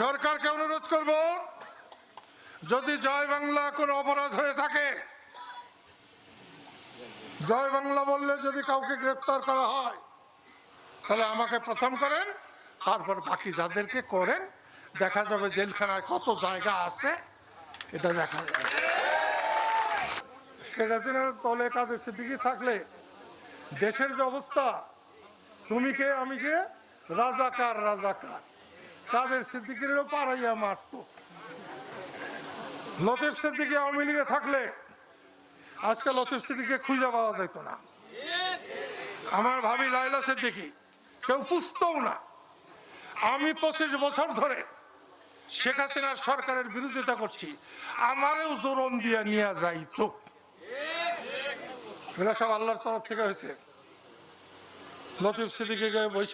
সরকারকে অনুরোধ করব, যদি জয় বাংলা কোনো অপরাধ হয়ে থাকে, জয় বাংলা বললে যদি কাউকে গ্রেপ্তার করা হয়, তাহলে আমাকে প্রথম করেন, তারপর বাকি যাদেরকে করেন, দেখা যাবে জেলখানায় কত জায়গা আছে, এটা দেখা যাবে। শেখ হাসিনার কাজে সিদ্দিকি থাকলে দেশের যে অবস্থা, তুমি কে, আমি কে? রাজাকার রাজাকার। কাদের সিদ্দিকিরও পাড়াইয়া মারত। লতিফ সিদ্দিকি আওয়ামী লীগে থাকলে আজকে লতিফ সিদ্দিকে খুঁজে পাওয়া যেত না। আমার ভাবি লাইলা সিদ্দিকি, কেউ পুষতও না। আমি পঁচিশ বছর ধরে শেখ হাসিনার সরকারের বিরোধিতা করছি, আমারও জোরম দিয়ে নিয়ে যাইতো। এগুলো সব আল্লাহর তরফ থেকে হয়েছে। লতিফ সিদ্দিকে বৈশ